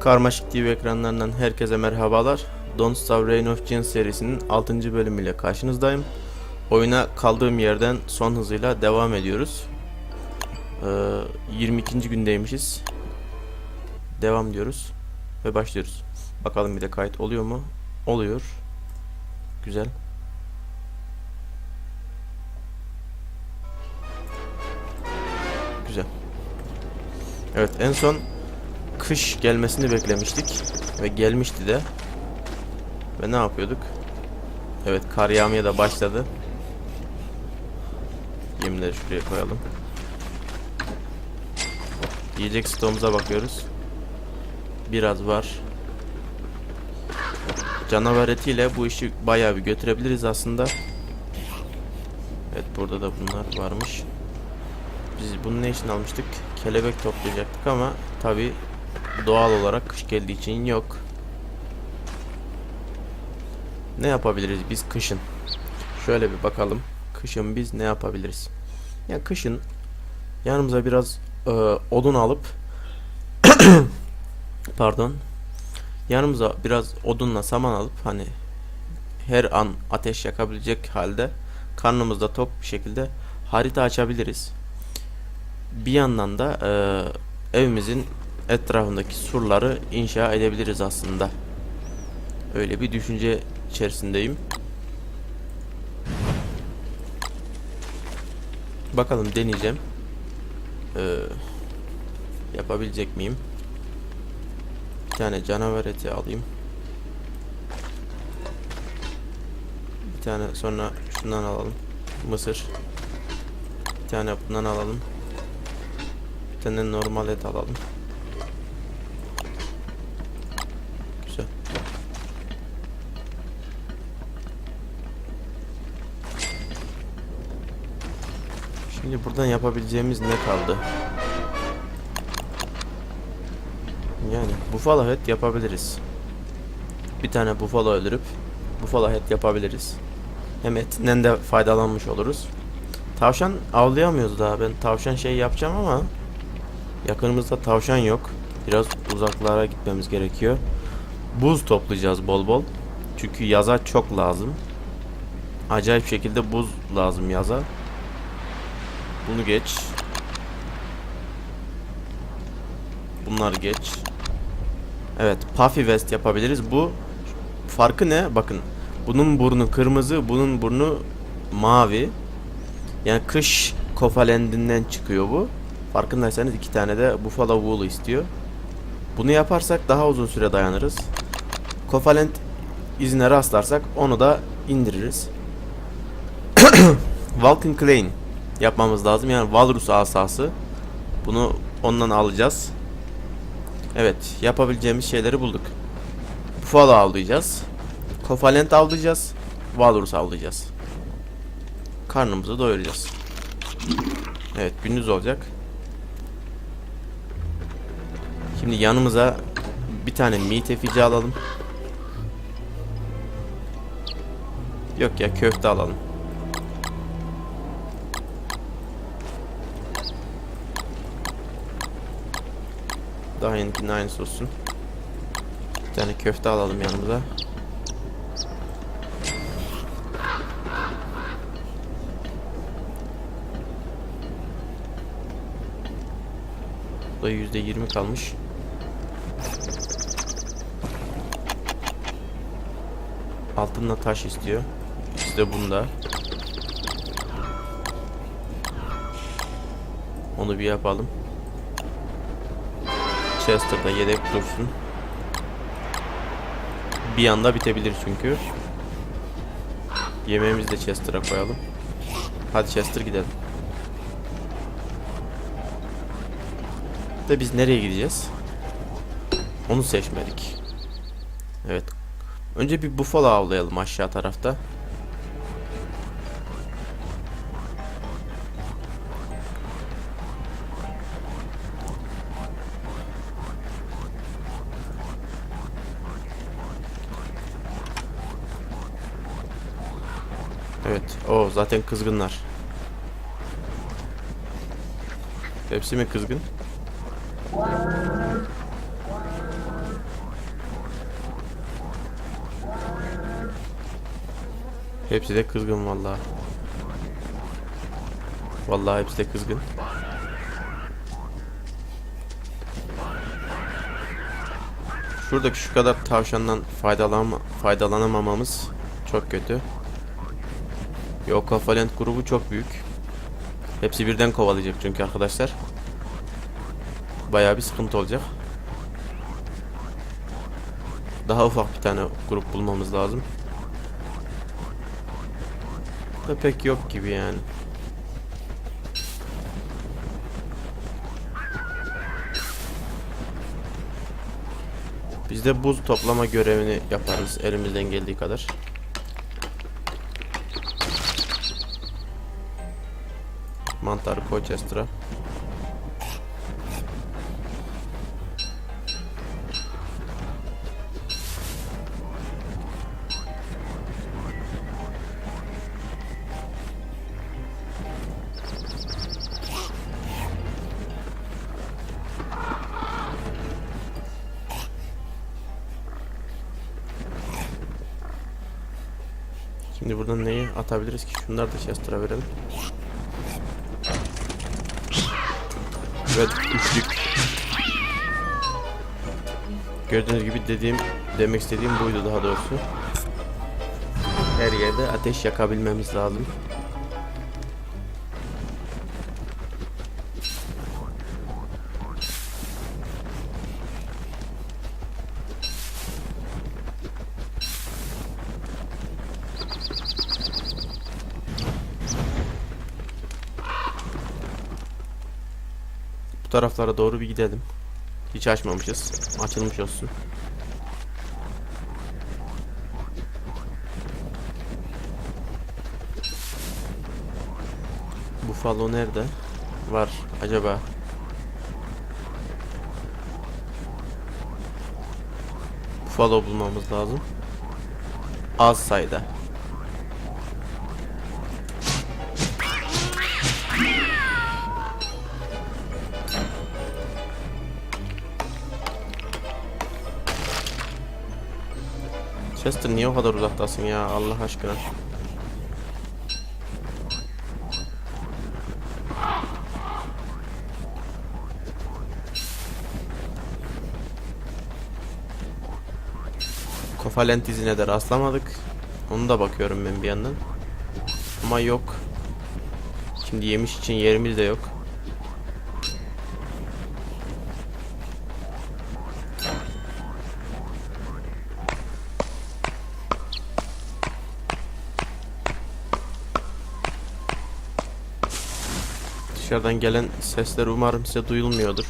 Karmaşık TV ekranlarından herkese merhabalar. Don't Starve Reign of Gin serisinin 6. bölümüyle karşınızdayım. Oyuna kaldığım yerden son hızıyla devam ediyoruz. Ee, 22. gündeymişiz. Devam diyoruz ve başlıyoruz. Bakalım bir de kayıt oluyor mu? Oluyor. Güzel. Güzel. Evet en son kış gelmesini beklemiştik ve gelmişti de. Ve ne yapıyorduk? Evet kar yağmaya da başladı. Yemleri şuraya koyalım. Yiyecek stoğumuza bakıyoruz. Biraz var. Canavar etiyle bu işi bayağı bir götürebiliriz aslında. Evet burada da bunlar varmış. Biz bunu ne için almıştık? Kelebek toplayacaktık ama tabi doğal olarak kış geldiği için yok. Ne yapabiliriz biz kışın? Şöyle bir bakalım. Kışın biz ne yapabiliriz? Ya kışın yanımıza biraz e, odun alıp pardon yanımıza biraz odunla saman alıp hani her an ateş yakabilecek halde karnımızda tok bir şekilde harita açabiliriz. Bir yandan da e, evimizin etrafındaki surları inşa edebiliriz aslında. Öyle bir düşünce içerisindeyim. Bakalım deneyeceğim. Ee, yapabilecek miyim? Bir tane canavar eti alayım. Bir tane sonra şundan alalım. Mısır. Bir tane bundan alalım. Bir tane normal et alalım. Güzel. Şimdi buradan yapabileceğimiz ne kaldı? Yani buffalo et yapabiliriz. Bir tane buffalo öldürüp buffalo et yapabiliriz. Hem etinden de faydalanmış oluruz. Tavşan avlayamıyoruz daha. Ben tavşan şey yapacağım ama yakınımızda tavşan yok. Biraz uzaklara gitmemiz gerekiyor. Buz toplayacağız bol bol. Çünkü yaza çok lazım. Acayip şekilde buz lazım yaza. Bunu geç. Bunlar geç. Evet, puffy vest yapabiliriz. Bu farkı ne? Bakın. Bunun burnu kırmızı, bunun burnu mavi. Yani kış kofalendinden çıkıyor bu. Farkındaysanız iki tane de buffalo wool istiyor. Bunu yaparsak daha uzun süre dayanırız. Kofalent izine rastlarsak onu da indiririz. Vulcan Crane yapmamız lazım. Yani Walrus asası. Bunu ondan alacağız. Evet, yapabileceğimiz şeyleri bulduk. Buffalo avlayacağız. Kofalent avlayacağız. Walrus avlayacağız. Karnımızı doyuracağız. Evet, gündüz olacak. Şimdi yanımıza bir tane meat efici alalım. Yok ya köfte alalım. Daha yenikinin aynısı olsun. Bir tane köfte alalım yanımıza. Bu da yüzde yirmi kalmış. Altınla taş istiyor. İşte bunda. Onu bir yapalım. Chester'da yedek dursun. Bir anda bitebilir çünkü. Yemeğimizi de Chester'a koyalım. Hadi Chester gidelim. De biz nereye gideceğiz? Onu seçmedik. Evet. Önce bir buffalo avlayalım aşağı tarafta. Zaten kızgınlar. Hepsi mi kızgın? Hepsi de kızgın vallahi. Vallahi hepsi de kızgın. Şuradaki şu kadar tavşandan faydalan faydalanamamamız çok kötü. Yok Kafalent grubu çok büyük. Hepsi birden kovalayacak çünkü arkadaşlar. Bayağı bir sıkıntı olacak. Daha ufak bir tane grup bulmamız lazım. Da pek yok gibi yani. Biz de buz toplama görevini yaparız elimizden geldiği kadar. Mantarı koy Chester'a. Şimdi buradan neyi atabiliriz ki? Şunları da Chester'a verelim. Evet üçlük. Gördüğünüz gibi dediğim demek istediğim buydu daha doğrusu. Her yerde ateş yakabilmemiz lazım. Taraflara doğru bir gidelim. Hiç açmamışız. Açılmış olsun. Buffalo nerede? Var acaba? Buffalo bulmamız lazım. Az sayıda. Chester niye o kadar uzaktasın ya Allah aşkına? Kofalent izine de rastlamadık. Onu da bakıyorum ben bir yandan. Ama yok. Şimdi yemiş için yerimiz de yok. Dışarıdan gelen sesler umarım size duyulmuyordur.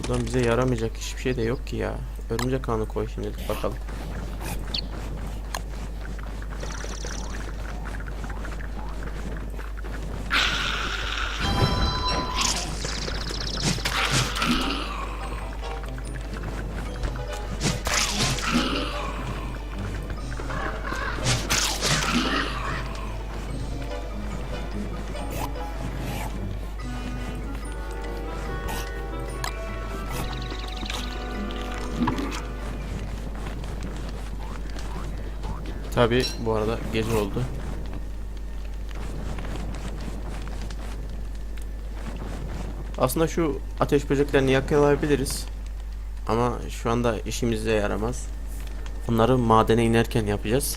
Buradan bize yaramayacak hiçbir şey de yok ki ya. Örümcek ağını koy şimdilik bakalım. Tabi bu arada gece oldu. Aslında şu ateş böceklerini yakalayabiliriz. Ama şu anda işimize yaramaz. Bunları madene inerken yapacağız.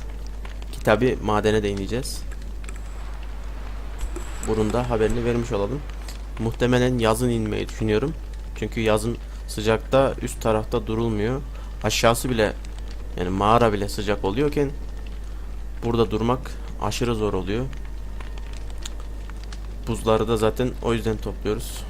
Ki tabi madene de ineceğiz. Bunun da haberini vermiş olalım. Muhtemelen yazın inmeyi düşünüyorum. Çünkü yazın sıcakta üst tarafta durulmuyor. Aşağısı bile yani mağara bile sıcak oluyorken burada durmak aşırı zor oluyor. Buzları da zaten o yüzden topluyoruz.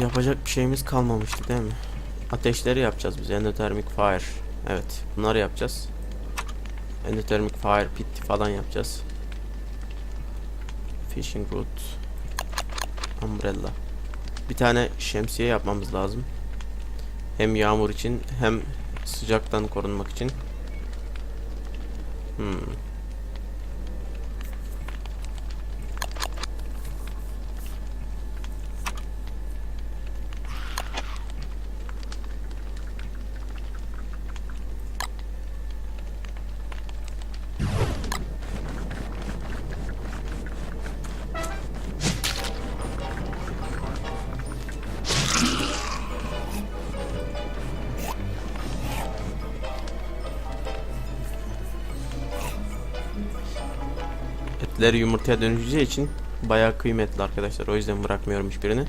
Yapacak bir şeyimiz kalmamıştı değil mi? Ateşleri yapacağız biz. Endothermic fire. Evet. Bunları yapacağız. Endothermic fire pit falan yapacağız. Fishing rod. Umbrella. Bir tane şemsiye yapmamız lazım. Hem yağmur için hem sıcaktan korunmak için. Hmm. Etleri yumurtaya dönüşeceği için bayağı kıymetli arkadaşlar. O yüzden bırakmıyorum hiçbirini.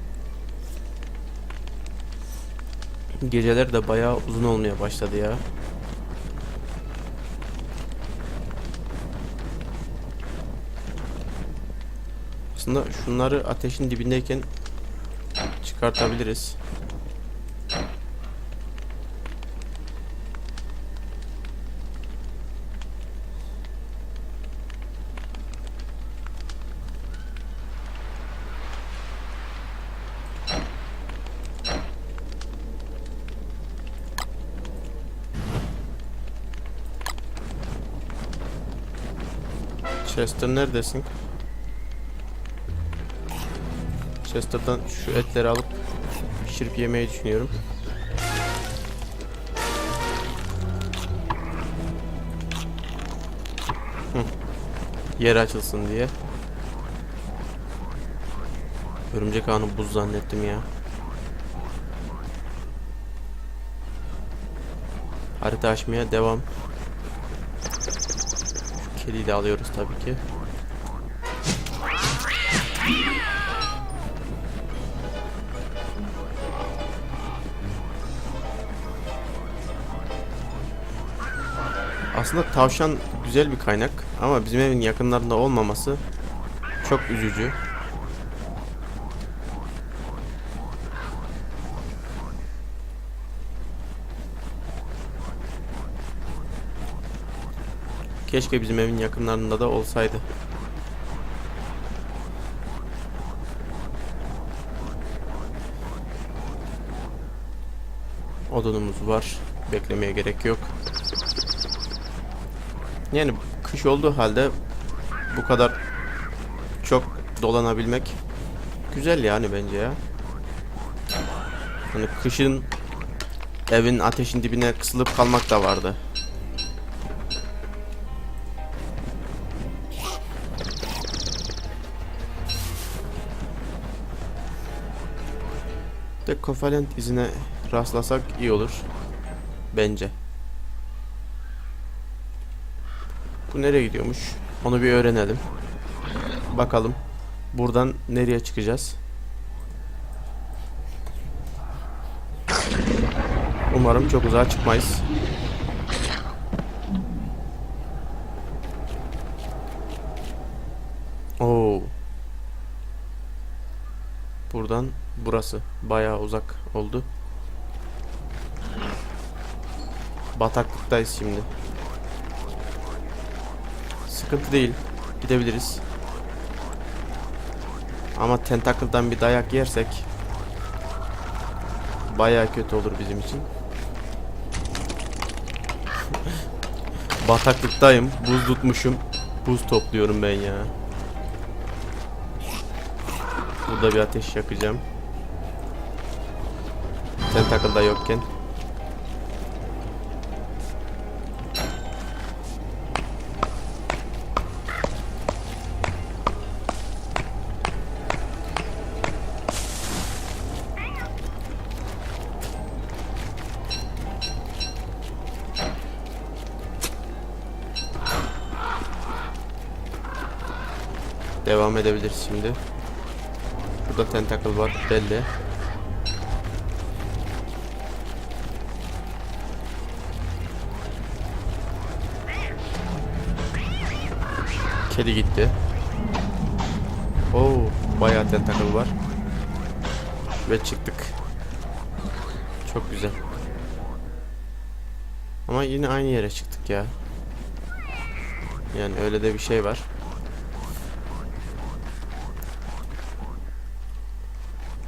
Geceler de bayağı uzun olmaya başladı ya. Aslında şunları ateşin dibindeyken çıkartabiliriz. Chester neredesin? Chester'dan şu etleri alıp pişirip yemeyi düşünüyorum. Yer açılsın diye. Örümcek ağını buz zannettim ya. Harita açmaya devam. Kediyi de alıyoruz tabii ki. Aslında tavşan güzel bir kaynak ama bizim evin yakınlarında olmaması çok üzücü. Keşke bizim evin yakınlarında da olsaydı. Odunumuz var. Beklemeye gerek yok. Yani kış olduğu halde bu kadar çok dolanabilmek güzel yani bence ya. Hani kışın evin ateşin dibine kısılıp kalmak da vardı. De kovalent izine rastlasak iyi olur. Bence. Bu nereye gidiyormuş? Onu bir öğrenelim. Bakalım. Buradan nereye çıkacağız? Umarım çok uzağa çıkmayız. Oo. Buradan burası bayağı uzak oldu. Bataklıktayız şimdi. Sıkıntı değil. Gidebiliriz. Ama Tentacle'dan bir dayak yersek bayağı kötü olur bizim için. Bataklıktayım. Buz tutmuşum. Buz topluyorum ben ya. Burada bir ateş yakacağım. Tentacle'da yokken. Devam edebiliriz şimdi. Burada tentacle var belli. Kedi gitti. Oo, bayağı tentacle var. Ve çıktık. Çok güzel. Ama yine aynı yere çıktık ya. Yani öyle de bir şey var.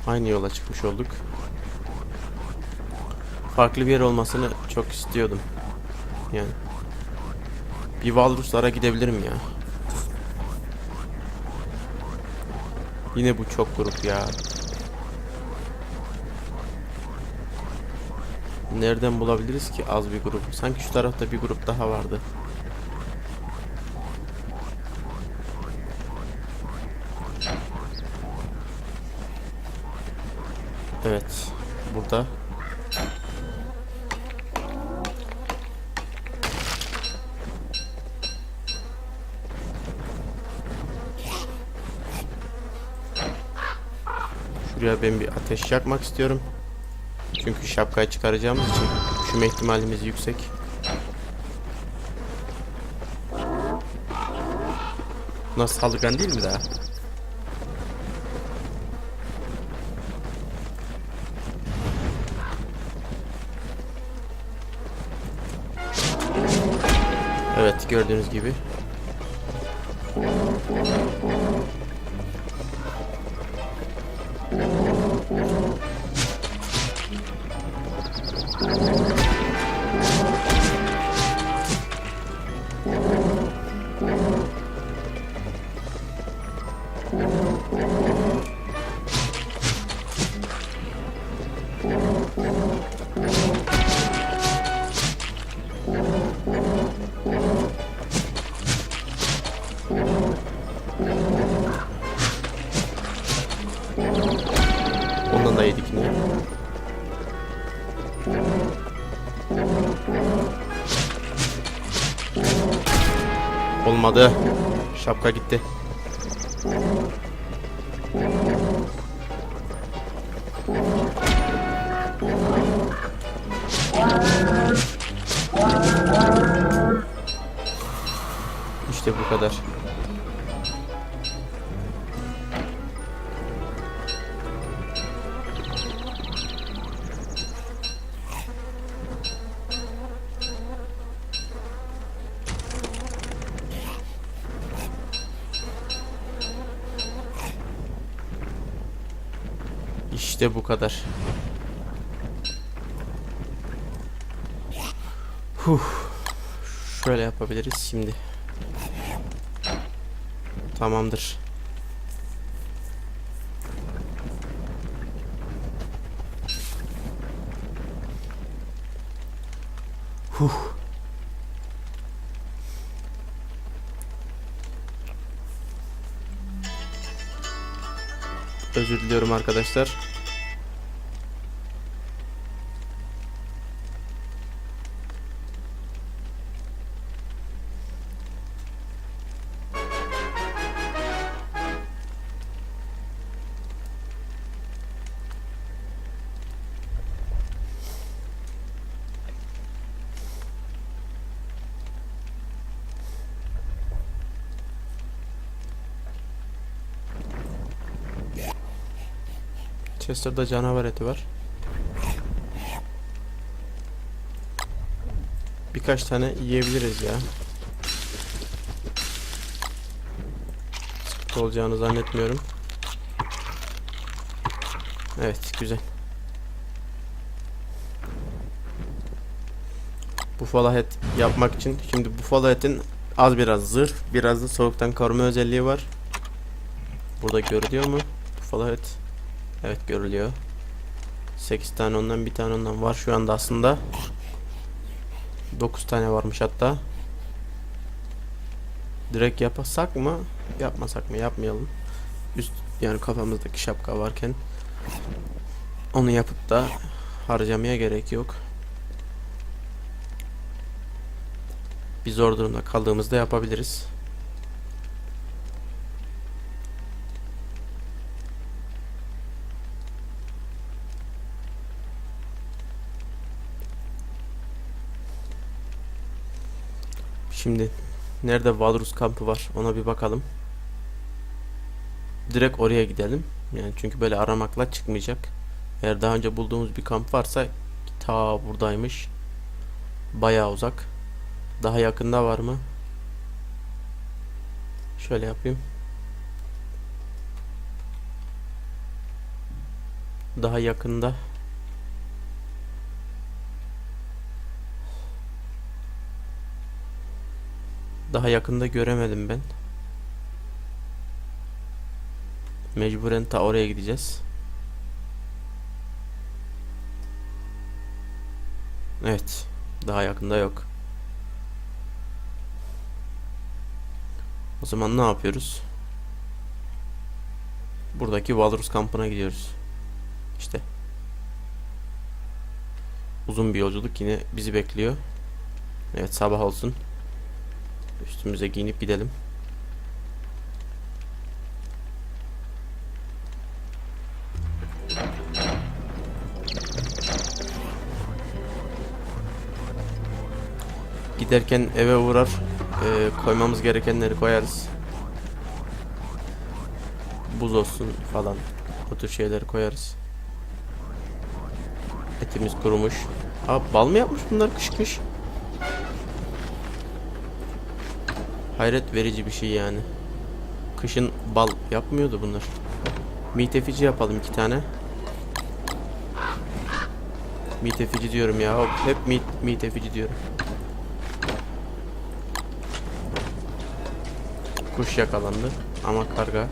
Aynı yola çıkmış olduk. Farklı bir yer olmasını çok istiyordum. Yani. Bir Valruslara gidebilirim ya. Yine bu çok grup ya. Nereden bulabiliriz ki az bir grup? Sanki şu tarafta bir grup daha vardı. Evet. Burada. Şuraya ben bir ateş yakmak istiyorum. Çünkü şapkayı çıkaracağımız için üşüme ihtimalimiz yüksek. Nasıl saldırgan değil mi daha? Evet gördüğünüz gibi. Olmadı. Şapka gitti. İşte bu kadar. İşte bu kadar. Huh. Şöyle yapabiliriz şimdi. Tamamdır. Huh. Özür diliyorum arkadaşlar. Chester'da canavar eti var. Birkaç tane yiyebiliriz ya. Sıkıntı olacağını zannetmiyorum. Evet güzel. Bufala et yapmak için şimdi bufala etin az biraz zırh biraz da soğuktan koruma özelliği var. Burada görülüyor mu? Bufala et. Evet görülüyor. 8 tane ondan bir tane ondan var şu anda aslında. 9 tane varmış hatta. Direkt yapasak mı? Yapmasak mı? Yapmayalım. Üst yani kafamızdaki şapka varken onu yapıp da harcamaya gerek yok. Bir zor durumda kaldığımızda yapabiliriz. Şimdi nerede Valrus kampı var ona bir bakalım. Direkt oraya gidelim. Yani çünkü böyle aramakla çıkmayacak. Eğer daha önce bulduğumuz bir kamp varsa ta buradaymış. Bayağı uzak. Daha yakında var mı? Şöyle yapayım. daha yakında daha yakında göremedim ben. Mecburen ta oraya gideceğiz. Evet. Daha yakında yok. O zaman ne yapıyoruz? Buradaki Walrus kampına gidiyoruz. İşte. Uzun bir yolculuk yine bizi bekliyor. Evet sabah olsun. Üstümüze giyinip gidelim. Giderken eve uğrar e, koymamız gerekenleri koyarız. Buz olsun falan. O tür şeyleri koyarız. Etimiz kurumuş. Aa bal mı yapmış bunlar kış kış? Hayret verici bir şey yani. Kışın bal yapmıyordu bunlar. Mitefici yapalım iki tane. Mitefici diyorum ya. Hop, hep mit, mitefici diyorum. Kuş yakalandı ama karga.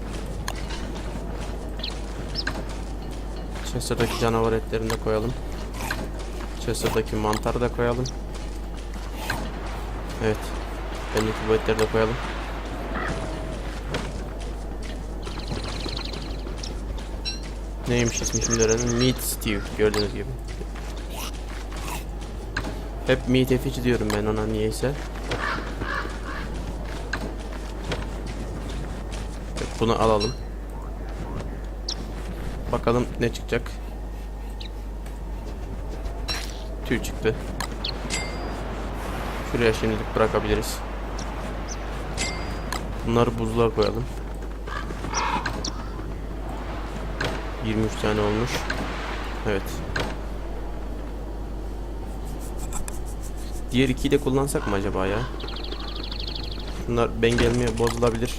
Chester'daki canavar etlerini de koyalım. Chester'daki mantarı da koyalım. Evet. Bendeki etleri de koyalım. Neymiş ismi şimdi öğrenelim. Meat stew gördüğünüz gibi. Hep meat efici diyorum ben ona niyeyse. Bunu alalım. Bakalım ne çıkacak. Tüy çıktı. Şuraya şimdilik bırakabiliriz. Bunları buzluğa koyalım. 23 tane olmuş. Evet. Diğer ikiyi de kullansak mı acaba ya? Bunlar ben gelmeye bozulabilir.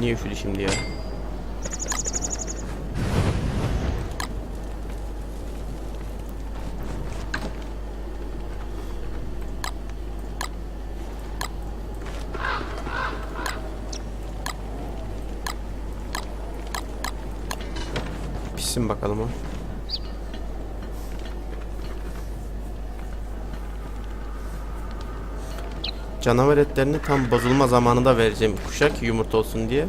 Niye üşüdü şimdi ya? Pişsin bakalım o. Canavar etlerini tam bozulma zamanında vereceğim kuşa ki yumurta olsun diye.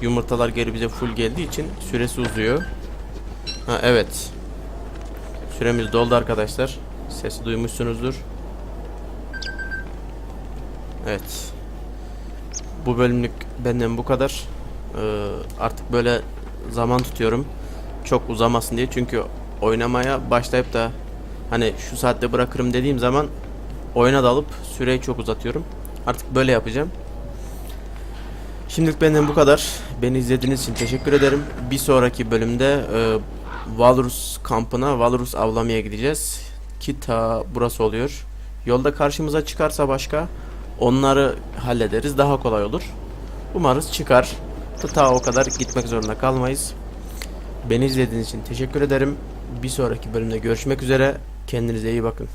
Yumurtalar geri bize full geldiği için süresi uzuyor. Ha evet. Süremiz doldu arkadaşlar. Sesi duymuşsunuzdur. Evet. Bu bölümlük benden bu kadar. Ee, artık böyle zaman tutuyorum. Çok uzamasın diye. Çünkü oynamaya başlayıp da hani şu saatte bırakırım dediğim zaman oyuna dalıp süreyi çok uzatıyorum. Artık böyle yapacağım. Şimdilik benden bu kadar. Beni izlediğiniz için teşekkür ederim. Bir sonraki bölümde e, Walrus kampına Walrus avlamaya gideceğiz. Ki ta burası oluyor. Yolda karşımıza çıkarsa başka onları hallederiz. Daha kolay olur. Umarız çıkar. Ta o kadar gitmek zorunda kalmayız. Beni izlediğiniz için teşekkür ederim. Bir sonraki bölümde görüşmek üzere. Kendinize iyi bakın.